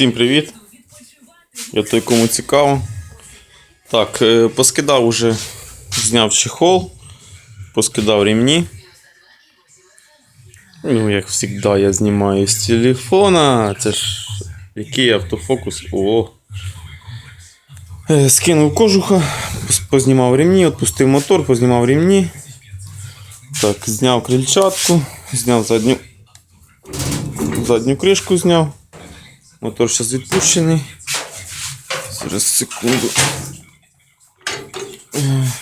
Всім привіт! Я той, кому цікаво. Так, е, поскидав уже, зняв чехол, поскидав ремні. Ну, як завжди, я знімаю з телефона. Це ж який автофокус. О. Е, Скинув кожуха, познімав ремні, відпустив мотор, познімав ремні. Так, зняв крильчатку, зняв задню, задню кришку зняв. Мотор зараз відпущений. Зараз секунду. Е,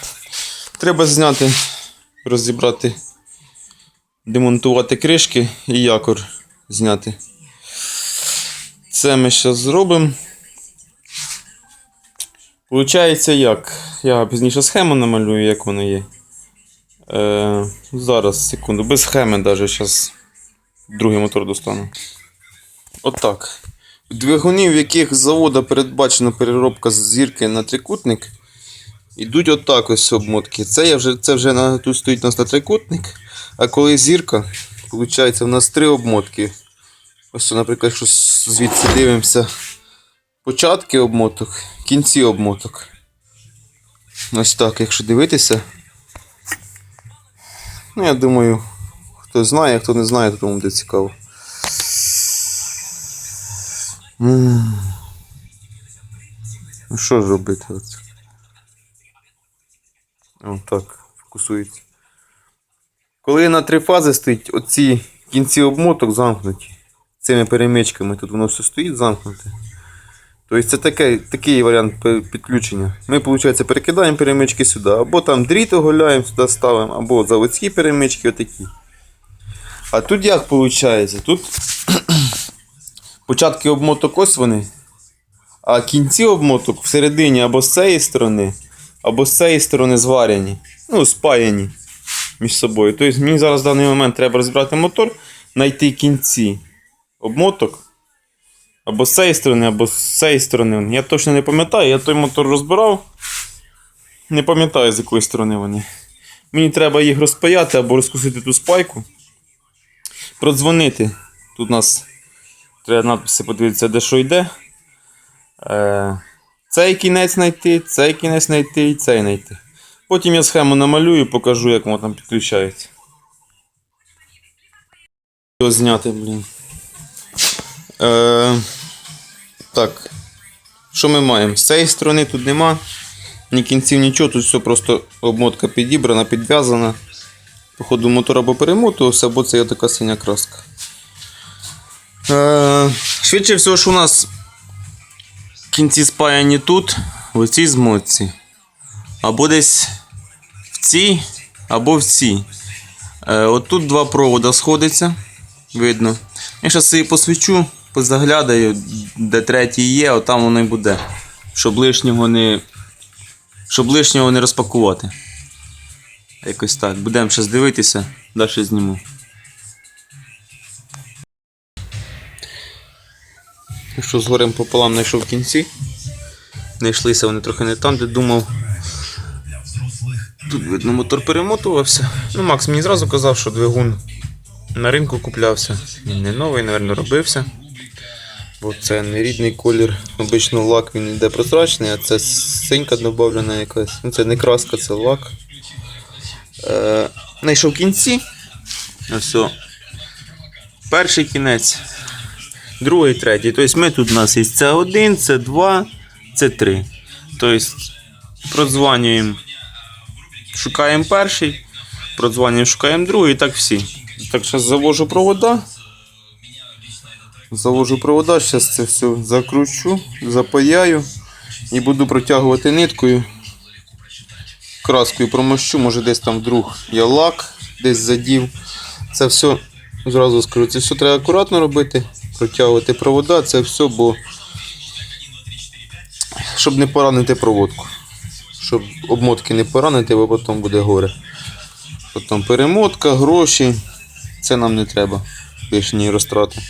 Треба зняти, розібрати, демонтувати кришки і якор зняти. Це ми зараз зробимо. Получається як? Я пізніше схему намалюю, як воно є. Е, зараз, секунду, без схеми навіть зараз другий мотор достану. Отак. У двигунів, в яких з завода передбачена переробка з зірки на трикутник, ідуть отак ось обмотки. Це, я вже, це вже на, тут стоїть у нас на трикутник. А коли зірка, виходить, у нас три обмотки. Ось, наприклад, якщо звідси дивимося початки обмоток, кінці обмоток. Ось так, якщо дивитися. Ну, я думаю, хто знає, хто не знає, то тому буде цікаво. Ну що ж робити? От? О, так, фокусується. Коли на три фази стоїть, оці кінці обмоток замкнуті цими перемичками, тут воно все стоїть замкнуте. Тобто це таке, такий варіант підключення. Ми, виходить, перекидаємо перемички сюди, або там дріт оголяємо, сюди ставимо, або заводські перемички отакі. А тут як виходить? Тут початки обмоток ось вони, а кінці обмоток всередині або з цієї сторони, або з цієї сторони зварені, ну, спаяні між собою. Тобто мені зараз в даний момент треба розібрати мотор, знайти кінці обмоток. Або з цієї сторони, або з цієї сторони. Я точно не пам'ятаю, я той мотор розбирав. Не пам'ятаю, з якої сторони вони. Мені треба їх розпаяти або розкусити ту спайку. Продзвонити. Тут у нас треба надписи подивитися, де що йде. Е, цей кінець знайти, цей кінець знайти і цей знайти. Потім я схему намалюю і покажу, як воно там підключається. Його зняти, блін. Е, так. Що ми маємо? З цієї сторони тут нема. Ні кінців, нічого, тут все просто обмотка підібрана, підв'язана. Походу мотор або перемотувався, або це є така синя краска. Е, швидше всього, що у нас кінці спаяні тут, в цій змотці. Або десь в цій, або в цій. Е, от тут два провода сходяться. Видно. Я зараз її посвічу, позаглядаю, де третій є, от там воно і буде. Щоб лишнього не. Щоб лишнього не розпакувати. Якось так. Будемо зараз дивитися, далі зніму. Якщо згорем пополам знайшов кінці. Знайшлися вони трохи не там, де думав. Тут видно мотор перемотувався. Ну, Макс мені зразу казав, що двигун на ринку куплявся. Він не новий, напевно, робився. Бо це не рідний колір. Обично лак він йде прозрачний, а це синька додавлена якась. Ну, це не краска, це лак. Е, знайшов кінці. Ось. о. Перший кінець. Другий, третій. Тобто ми тут у нас є це 1, це 2, це 3. Тобто продзванюємо, шукаємо перший, продзванюємо, шукаємо другий, і так всі. Так, зараз завожу провода. Завожу провода, зараз це все закручу, запаяю і буду протягувати ниткою. Краскою промощу, може десь там вдруг я лак десь задів. Це все зразу скажу, це все треба акуратно робити, протягувати провода, це все, бо щоб не поранити проводку. Щоб обмотки не поранити, бо потім буде горе. Потім перемотка, гроші. Це нам не треба. Лишні розтрати.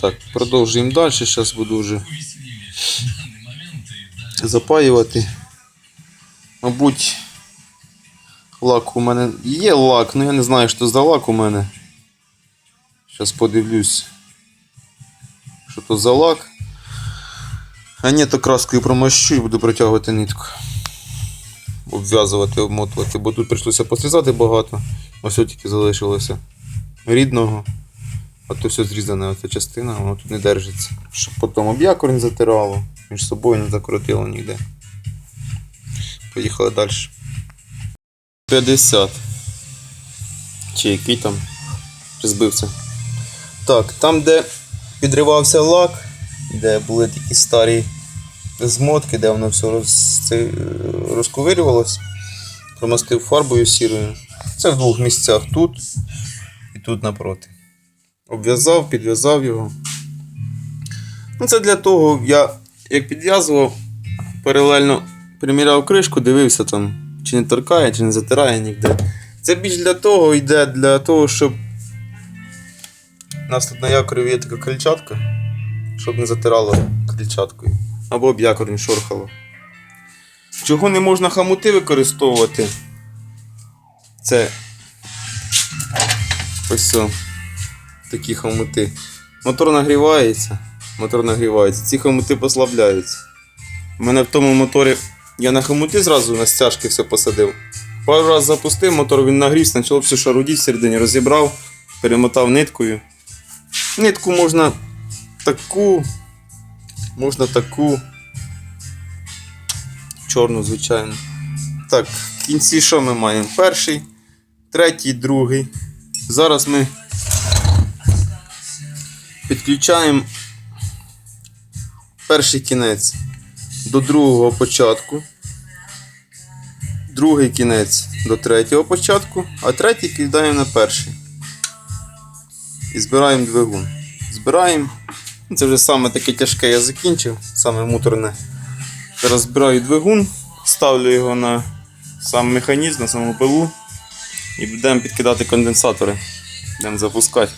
Так, продовжуємо далі. Зараз буду вже запаювати. Мабуть, лак у мене є лак, але я не знаю, що за лак у мене. Зараз подивлюсь. що то за лак. А ні, то краскою промащу і буду протягувати нитку. Обв'язувати, обмотувати, бо тут прийшлося посрізати багато. Ось тільки залишилося рідного. А то все зрізане, оця частина, воно тут не держиться. Щоб потім об'якор затирало, між собою не закоротило ніде. Поїхали далі. 50. Чи який там збився. Так, там, де підривався лак, де були такі старі змотки, де воно все це, розковирювалось, промастив фарбою сірою. Це в двох місцях тут і тут напроти. Обв'язав, підв'язав його. Ну, це для того, я як підв'язував, паралельно приміряв кришку, дивився там, чи не торкає, чи не затирає ніде. Це більш для того йде, для того, щоб у нас тут на якорі є така кольчатка, щоб не затирало кольчаткою. Або об якор не шорхало. Чого не можна хамути використовувати? Це ось о, такі хомути. Мотор нагрівається. Мотор нагрівається. Ці хомути послабляються. У мене в тому моторі я на хомути зразу на стяжки все посадив. Пару раз запустив мотор, він нагрівся, почав все шарудіть всередині, розібрав, перемотав ниткою. Нитку можна таку, можна таку. Чорну, звичайно. Так, в кінці що ми маємо? Перший, третій, другий. Зараз ми підключаємо перший кінець до другого початку, другий кінець до третього початку, а третій кидаємо на перший. І збираємо двигун. Збираємо. Це вже саме таке тяжке я закінчив, саме муторне. Зараз збираю двигун, ставлю його на сам механізм, на саму пилу і будемо підкидати конденсатори. Будемо запускати.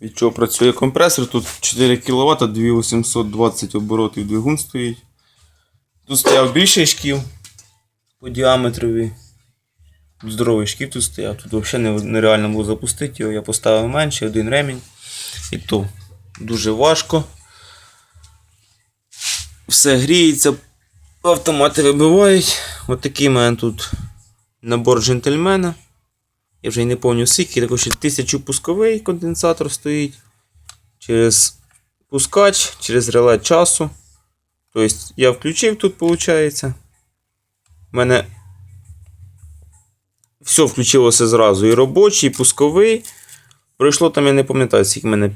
Від чого працює компресор? Тут 4 кВт, 2820 оборотів двигун стоїть. Тут стояв більший шків по діаметрові. Здоровий шків тут стояв. Тут взагалі нереально було запустити його. Я поставив менше, один ремінь. І то дуже важко. Все гріється, автомати вибивають. Ось такий в мене тут набор джентльмена. Я вже й не пам'ятаю скільки, також ще 1000 пусковий конденсатор стоїть. Через пускач, через реле часу. Тобто я включив тут, виходить. У мене все включилося зразу. І робочий, і пусковий. Пройшло там, я не пам'ятаю, скільки в мене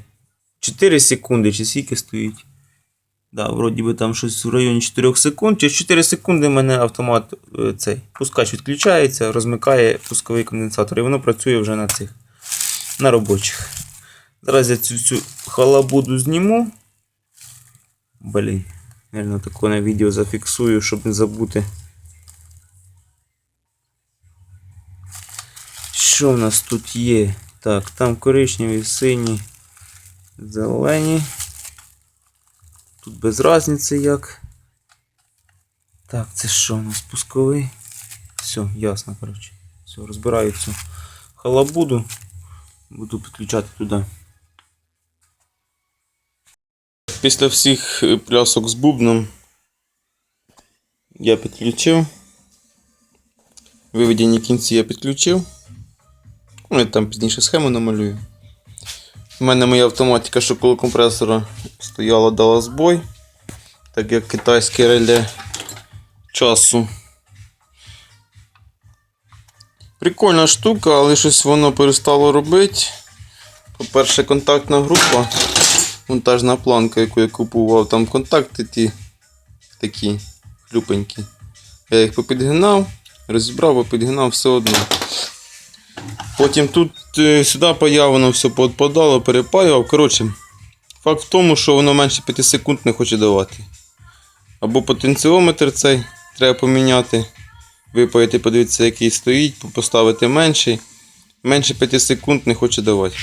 4 секунди чи скільки стоїть. Да, вроді би там щось в районі 4 секунд. Через 4 секунди в мене автомат е, цей пускач відключається, розмикає пусковий конденсатор, і воно працює вже на цих на робочих. Зараз я цю, цю халабуду зніму. Блін, Наверно, таке на відео зафіксую, щоб не забути. Що в нас тут є? Так, там коричневі, сині, зелені. Тут без разниці як. Так, це що у нас пусковий? Все, ясно, коротше. Все, розбираю цю халабуду. Буду підключати туди. Після всіх е, плясок з бубном я підключив. Виведені кінці я підключив. Ну, я там пізніше схему намалюю. У мене моя автоматика, що коло компресора стояла, дала збой. Так як китайське реле часу. Прикольна штука, але щось воно перестало робити. По-перше, контактна група, монтажна планка, яку я купував, там контакти ті такі хлюпенькі. Я їх попідгинав, розібрав, попідгинав все одно. Потім тут е, сюди появлено все подпадало, перепаював. Коротше, факт в тому, що воно менше 5 секунд не хоче давати. Або потенціометр цей треба поміняти. Випаяти, подивитися, який стоїть, поставити менший. Менше 5 секунд не хоче давати.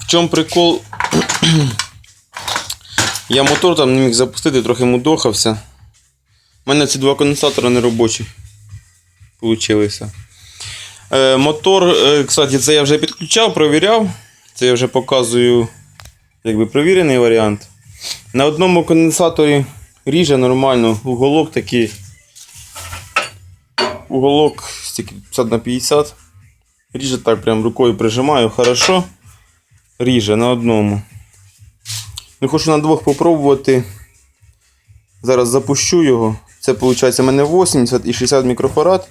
В чому прикол? Я мотор там не міг запустити, трохи мудохався. У мене ці два конденсатори не робочі. Получилися. Е, мотор, е, кстати, це я вже підключав, провіряв. Це я вже показую якби провірений варіант. На одному конденсаторі ріже нормально, уголок такий. Уголок стільки 50 на 50. Ріже так прям рукою прижимаю, хорошо. Ріже на одному. Ну, хочу на двох попробувати. Зараз запущу його. Це виходить у мене 80 і 60 мікрофарад.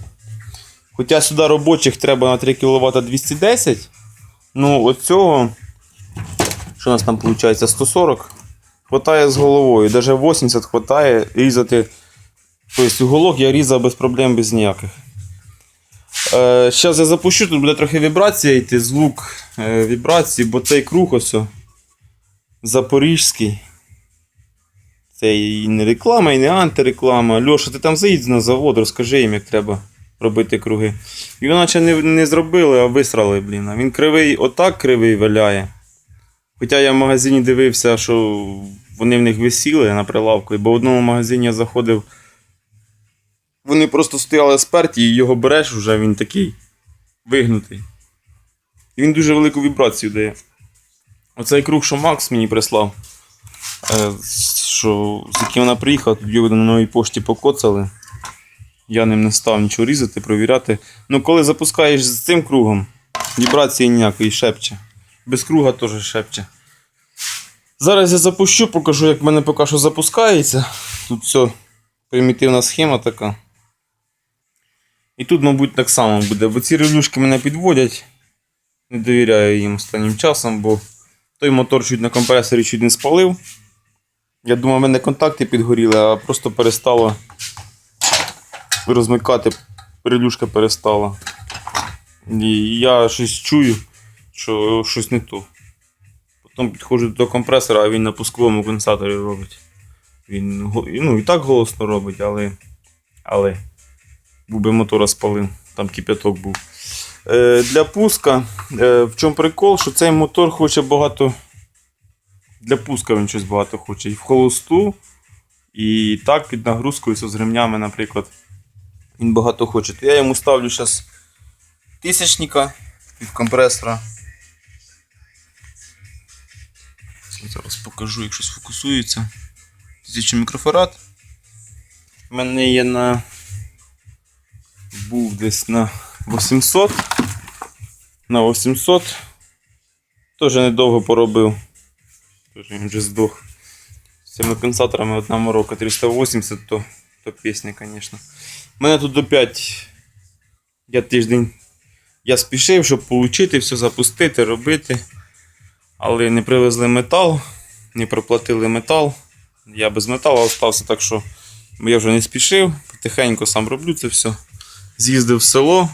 Хоча сюди робочих треба на 3 кВт 210. Ну, от цього, що у нас там виходить, 140. Хватає з головою. Навіть 80 хватає різати. Тобто уголок я різав без проблем, без ніяких. Е, Зараз я запущу, тут буде трохи вібрація йти, звук е, вібрації, бо цей круг ось запорізький. Це і не реклама, і не антиреклама. Льоша, ти там заїдь на завод, розкажи їм, як треба робити круги. І наче не, не зробили, а висрали, блін. Він кривий, отак кривий валяє. Хоча я в магазині дивився, що вони в них висіли на прилавку, бо в одному магазині я заходив. Вони просто стояли сперті, і його береш, вже він такий вигнутий. І він дуже велику вібрацію дає. Оцей круг, що Макс мені прислав, е, що, з яким вона приїхала, тут його на новій пошті покоцали. Я ним не став нічого різати, провіряти. Ну, коли запускаєш з цим кругом, вібрації ніякої шепче. Без круга теж шепче. Зараз я запущу, покажу, як в мене поки що запускається. Тут все примітивна схема така. І тут, мабуть, так само буде. Бо ці релюшки мене підводять. Не довіряю їм останнім часом, бо той мотор чуть на компресорі чуть не спалив. Я думав, в мене контакти підгоріли, а просто перестало розмикати. Релюшка перестала. І я щось чую, що щось не то. Потім підходжу до компресора, а він на пусковому конденсаторі робить. Він ну, і так голосно робить, але. але був би мотора спалив, там кип'яток був. Е, для пуска. Е, в чому прикол, що цей мотор хоче багато. Для пуска він щось багато хоче. І в холосту, і так під нагрузкою з ремнями, наприклад. Він багато хоче. То я йому ставлю зараз тисячника від компресора. Зараз покажу, якщо сфокусується. 1000 мікрофарад. У мене є на. Був десь на 800. На 800. Теж недовго поробив. Теж він вже здох. З цими компенсаторами одна морока 380, то, то пісня, звісно. Мене тут 5. Я тиждень. Я спішив, щоб отримати, все запустити, робити. Але не привезли метал, не проплатили метал. Я без металу остався, так що я вже не спішив, потихеньку сам роблю це все. З'їздив в село,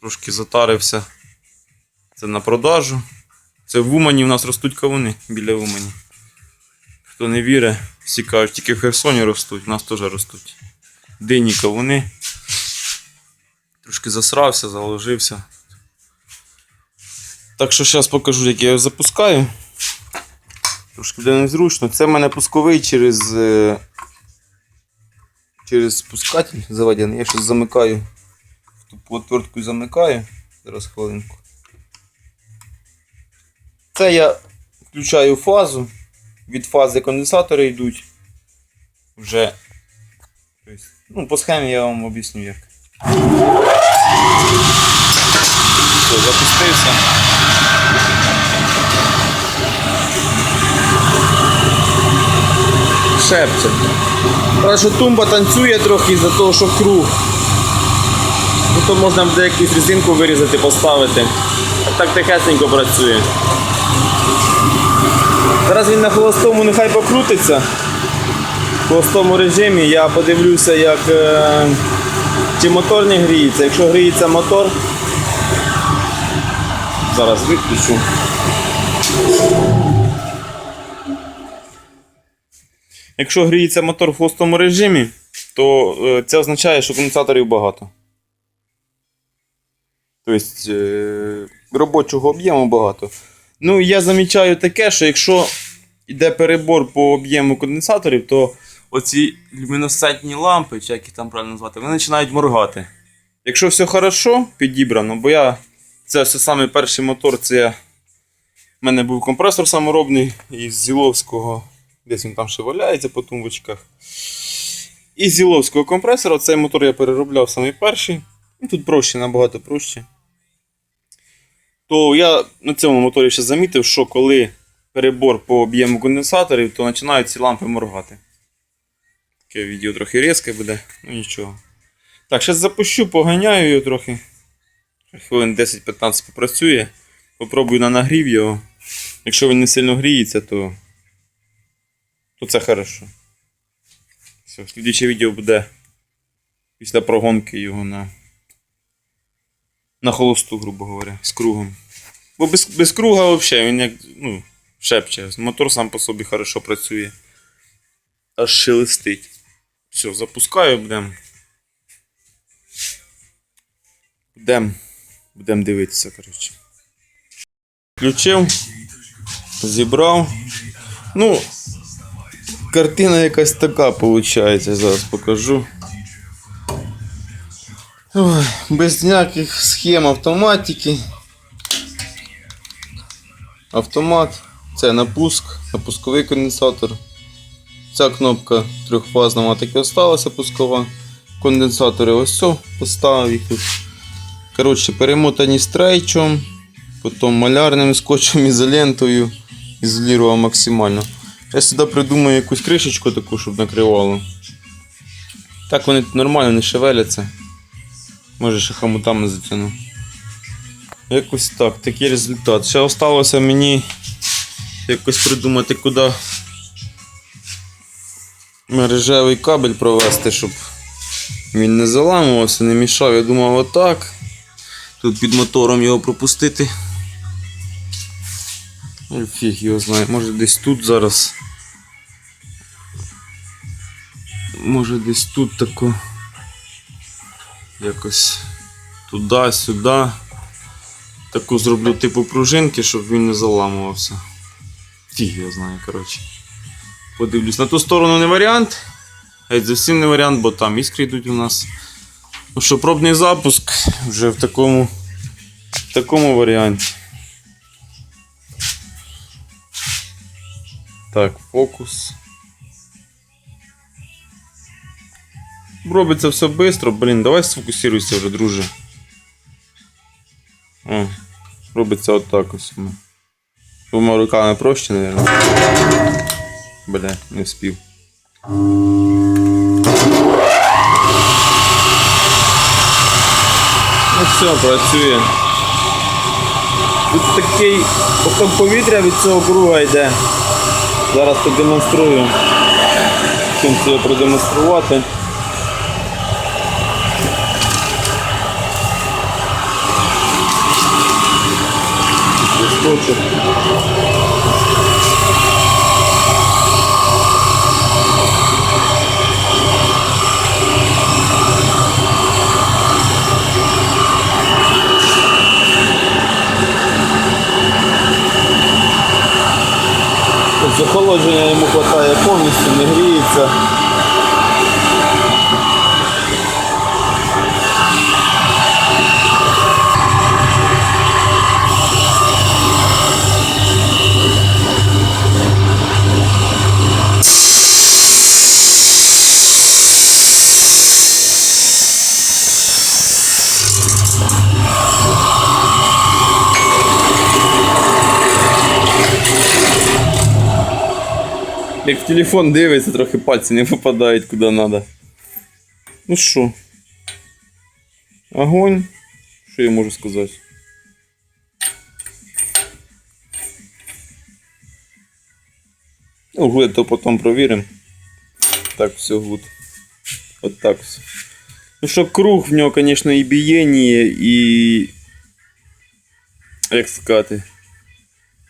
трошки затарився. Це на продажу. Це в Умані в нас ростуть кавуни біля Умані. Хто не вірить, всі кажуть, тільки в Херсоні ростуть, в нас теж ростуть. Дині кавуни. Трошки засрався, заложився. Так що зараз покажу, як я його запускаю. Трошки буде незручно. Це в мене пусковий через. е, Через спускатель заведений. Я щось замикаю. Ту отвертку замикаю. Зараз хвилинку. Це я включаю фазу. Від фази конденсатори йдуть. Вже. Ну, по схемі я вам об'ясню як. Все, запустився. Шепче. Правда, тумба танцює трохи за того, що круг. Ну, то можна буде якусь резинку вирізати, поставити. А так тихесенько працює. Зараз він на холостому нехай покрутиться. В холостому режимі я подивлюся, як е, чи мотор не гріється. Якщо гріється мотор, зараз виключу. Якщо гріється мотор в холостому режимі, то е, це означає, що конденсаторів багато. Тобто е, робочого об'єму багато. Ну, я замічаю таке, що якщо йде перебор по об'єму конденсаторів, то оці люмінесцентні лампи, чи як їх там правильно назвати, вони починають моргати. Якщо все хорошо підібрано, бо я це все самий перший мотор, це я мене був компресор саморобний із Зіловського. Десь він там ще валяється по тумбочках. Із Зіловського компресора цей мотор я переробляв самий перший. Ну, Тут проще, набагато проще. То я на цьому моторі ще замітив, що коли перебор по об'єму конденсаторів, то починають ці лампи моргати. Таке відео трохи різке буде, ну нічого. Так, зараз запущу, поганяю його трохи. Хвилин 10-15 попрацює. Попробую на нагрів його. Якщо він не сильно гріється, то, то це хорошо. Все, слідче відео буде після прогонки його на, на холосту, грубо говоря, з кругом. Бо без, без круга взагалі він як ну, шепче. Мотор сам по собі хорошо працює. Аж шелестить. Все, запускаю, будемо. Будемо будем дивитися, коротше. Включив, зібрав. Ну, картина якась така виходить, зараз покажу. Ой, без ніяких схем автоматики. Автомат. Це напуск, напусковий конденсатор. Ця кнопка трьохфазна вона таки осталася пускова. Конденсатори ось все, поставив їх. Коротше, перемотані стрейчом, потім малярним скотчем, ізолентою. Ізолірував максимально. Я сюди придумаю якусь кришечку таку, щоб накривало. Так вони нормально не шевеляться. Може ще хомутами затягну. Якось так, такий результат. Ще залишилося мені якось придумати, куди мережевий кабель провести, щоб він не заламувався, не мішав. Я думав отак. Тут під мотором його пропустити. Фіг його знає, може десь тут зараз. Може десь тут тако. Якось туди-сюди. Таку зроблю типу пружинки, щоб він не заламувався. Фіг я знаю, коротше. Подивлюсь. На ту сторону не варіант. Геть зовсім не варіант, бо там іскри йдуть у нас. Ну що, пробний запуск вже в такому, в такому варіанті. Так, фокус. Робиться все швидко, блін, давай сфокусируйся вже, друже. О, робиться отак ось. Двома руками проще, наверное. Бля, не вспів. Ну все, працює. Тут такий поток повітря від цього круга йде. Зараз продемонструю. Чим це продемонструвати. Листочок. Охолодження йому вистачає повністю, не гріється. Як в телефон дивиться, трохи пальці не попадають куди треба. Ну що? Огонь. Що я можу сказати? Ну, гуд, то потім провіримо. Так, все гуд. От так все. Ну що, круг в нього, звісно, і бієння, і. Як сказати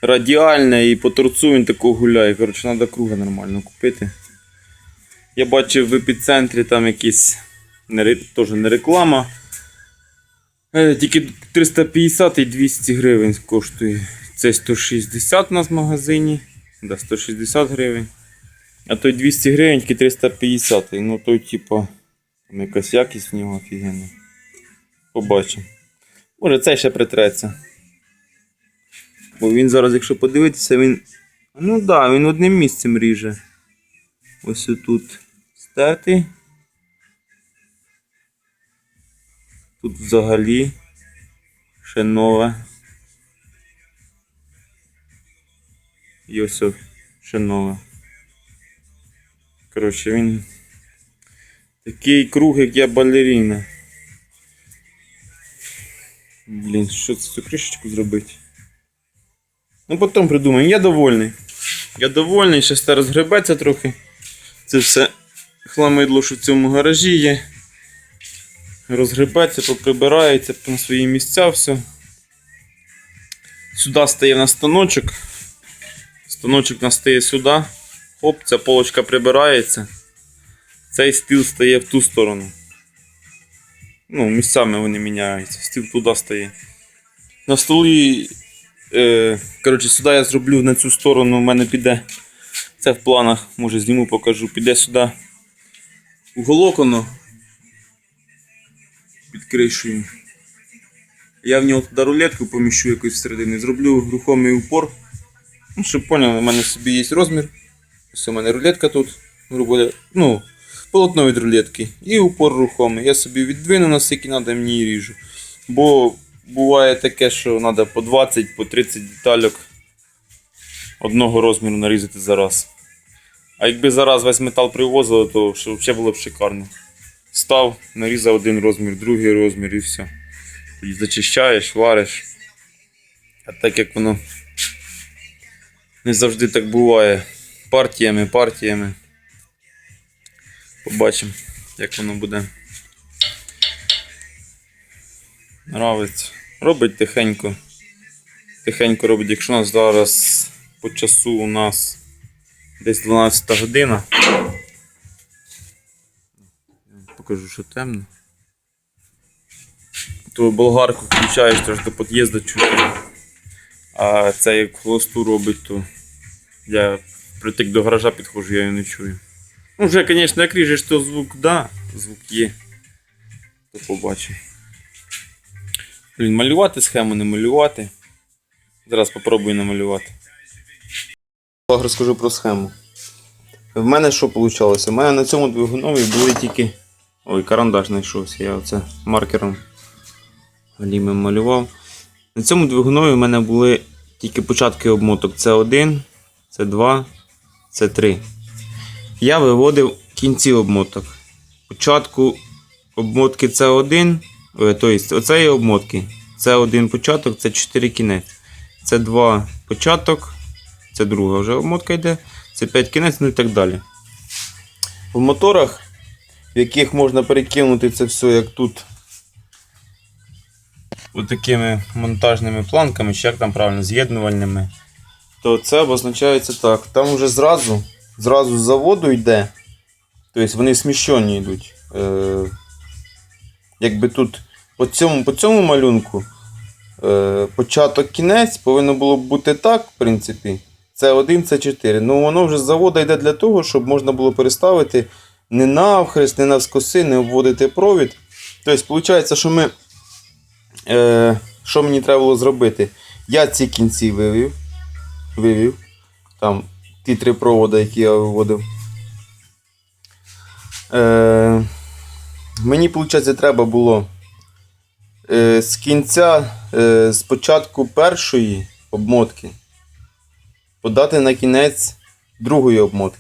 радіальне і по торцу він тако гуляє. Коротше, треба круга нормально купити. Я бачив в епіцентрі там якісь не, теж не реклама. Е, Тільки 350 і 200 гривень коштує. Це 160 у нас в магазині. Да, 160 гривень. А той 200 гривень, тільки 350. Ну той, типа, там якась якість в нього офігенна. Побачимо. Може цей ще притреться. Бо він зараз, якщо подивитися, він. Ну так, да, він одним місцем ріже. Ось тут стертий. Тут взагалі ще нове. І ось ще нове. Коротше, він такий круг, як я балеріна. Блін, що це цю кришечку зробити? Ну, потім придумаємо. Я довольний. Я довольний, ще це розгребеться трохи. Це все хламидло, що в цьому гаражі є. Розгребеться, поприбирається на свої місця все. Сюди стає на станочок. Станочок настає сюди. Хоп, ця полочка прибирається. Цей стіл стає в ту сторону. Ну, місцями вони міняються. Стіл туди стає. На столі. Е, коротше, сюди я зроблю на цю сторону, у мене піде. Це в планах, може зніму, покажу. Піде сюди. Уголок воно. Під кришею. Я в нього туди рулетку поміщу якусь всередині. Зроблю рухомий упор. Ну, щоб поняли, у мене собі є розмір. Ось у мене рулетка тут. грубо Ну, полотно від рулетки. І упор рухомий. Я собі віддвину наскільки треба, мені і ріжу. Бо буває таке, що треба по 20, по 30 детальок одного розміру нарізати за раз. А якби зараз весь метал привозили, то взагалі було б шикарно. Став, нарізав один розмір, другий розмір і все. Тоді зачищаєш, вариш. А так як воно не завжди так буває. Партіями, партіями. Побачимо, як воно буде. Нравиться. Робить тихенько. Тихенько робить, якщо у нас зараз по часу у нас десь 12 година. Покажу, що темно. То болгарку включаєш теж до під'їзду чути. А це як холосту робить, то я притик до гаража підходжу, я його не чую. Ну, вже, звісно, як ріжеш, то звук, да, звук є. То побачимо. Блін, малювати схему, не малювати. Зараз попробую намалювати. Розкажу про схему. В мене що вийшло? У мене на цьому двигунові були тільки. Ой, карандаш знайшовся, я оце маркером галімим малював. На цьому двигунові в мене були тільки початки обмоток. Це 1, це 2, це 3. Я виводив кінці обмоток. Початку обмотки це 1, тобто оце є обмотки. Це один початок, це 4 кінець. Це 2 початок, це друга вже обмотка йде, це 5 кінець, ну і так далі. В моторах, в яких можна перекинути це все, як тут. Отакими монтажними планками, чи як там правильно, з'єднувальними, то це обозначається так. Там вже зразу, зразу з заводу йде. Тобто вони сміщені йдуть. Якби тут по цьому, по цьому малюнку е, початок кінець повинно було б бути так, в принципі. Це 1, це 4. Ну воно вже з заводу йде для того, щоб можна було переставити не навхрест, не навскоси, не обводити провід. Тобто, виходить, що ми. Е, що мені треба було зробити? Я ці кінці вивів. Вивів. Там ті три проводи, які я виводив. Е, мені, виходить, треба було е, з кінця, е, з початку першої обмотки подати на кінець другої обмотки.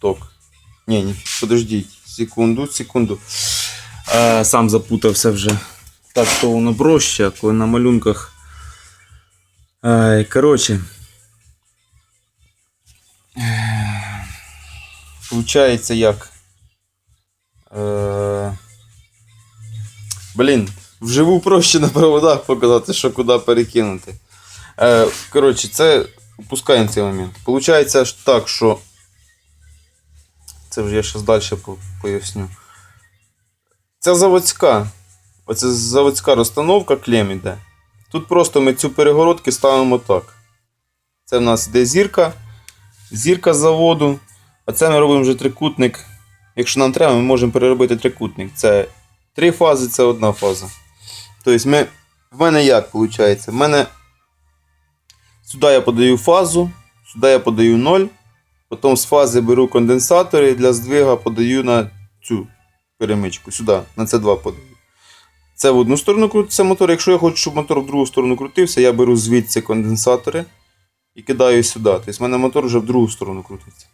Ток. Ні, ні, подождіть. Секунду, секунду. Е, сам запутався вже. Так, то воно проще, коли на малюнках. Е, коротше. Получається як. Е, блін, вживу проще на проводах показати, що куди перекинути. Е, коротше, це опускаємо цей момент. Получається так, що. Це вже я зараз далі поясню. Це заводська. Оце заводська розстановка клем іде. Тут просто ми цю перегородки ставимо так. Це в нас йде зірка. Зірка з заводу. А це ми робимо вже трикутник. Якщо нам треба, ми можемо переробити трикутник. Це три фази, це одна фаза. Тобто ми В мене як виходить? В мене сюди я подаю фазу, сюди я подаю 0. Потім з фази беру конденсатори для здвига, подаю на цю перемичку. Сюди, на це 2 подаю. Це в одну сторону крутиться мотор. Якщо я хочу, щоб мотор в другу сторону крутився, я беру звідси конденсатори і кидаю сюди. Тобто в мене мотор вже в другу сторону крутиться.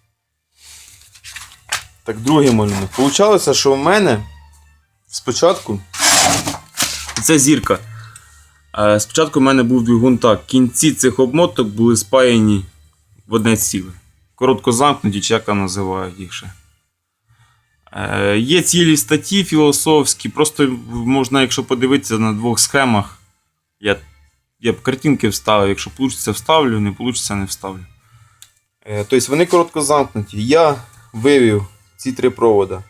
Так, другий малюнок. Получалося, що в мене спочатку. Це зірка. Спочатку в мене був двигун так. Кінці цих обмоток були спаяні в одне ціле. Коротко замкнуті, чи як там називають їх ще. Е, Є цілі статті філософські, просто можна, якщо подивитися на двох схемах, я, я б картинки вставив, якщо вийде, вставлю, не вийде, не вставлю. Тобто вони коротко замкнуті. Я вивів ці три провода.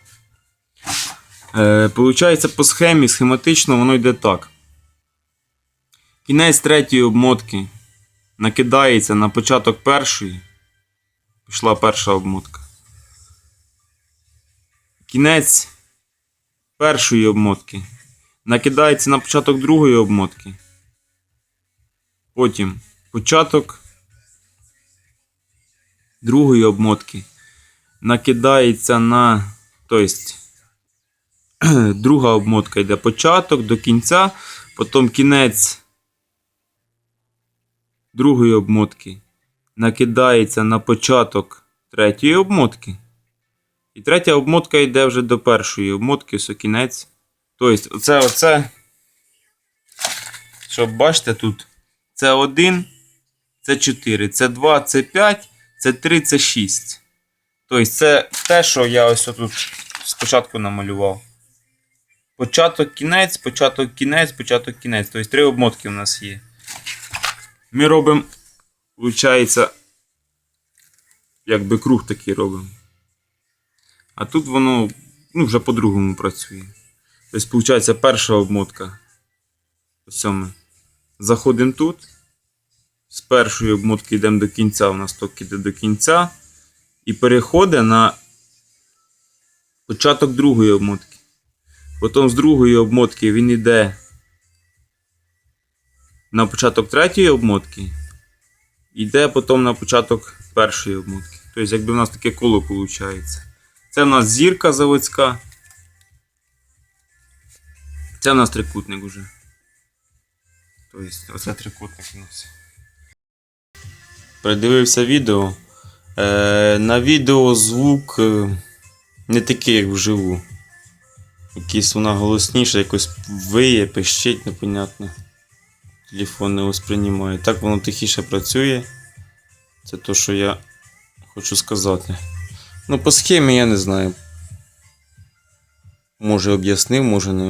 Е, Получається, по схемі, схематично воно йде так. Кінець третьої обмотки накидається на початок першої. Пішла перша обмотка. Кінець першої обмотки накидається на початок другої обмотки. Потім початок другої обмотки накидається на. Тобто, друга обмотка йде початок до кінця, потім кінець другої обмотки накидається на початок третьої обмотки. І третя обмотка йде вже до першої обмотки, все кінець. Тобто, оце, оце, щоб бачите тут, це 1, це 4, це 2, це 5, це 3, це 6. Тобто, це те, що я ось тут спочатку намалював. Початок кінець, початок кінець, початок кінець. Тобто три обмотки у нас є. Ми робимо, виходить, якби круг такий робимо. А тут воно ну, вже по-другому працює. Тобто, виходить, перша обмотка. Ось ми заходимо тут. З першої обмотки йдемо до кінця, у нас ток іде до кінця. І переходить на початок другої обмотки. Потім з другої обмотки він йде на початок третьої обмотки. Йде потім на початок першої обмотки. Тобто, якби в нас таке коло виходить. Це в нас зірка заводська. Це в нас трикутник уже. Тобто, оце трикутник у нас. Придивився відео. Е, на відео звук е, не такий, як вживу. Якийсь вона голосніша, якось виє, пищить, непонятно. Телефон не восприймає. Так воно тихіше працює. Це то, що я хочу сказати. Ну, по схемі я не знаю. Може об'яснив, може не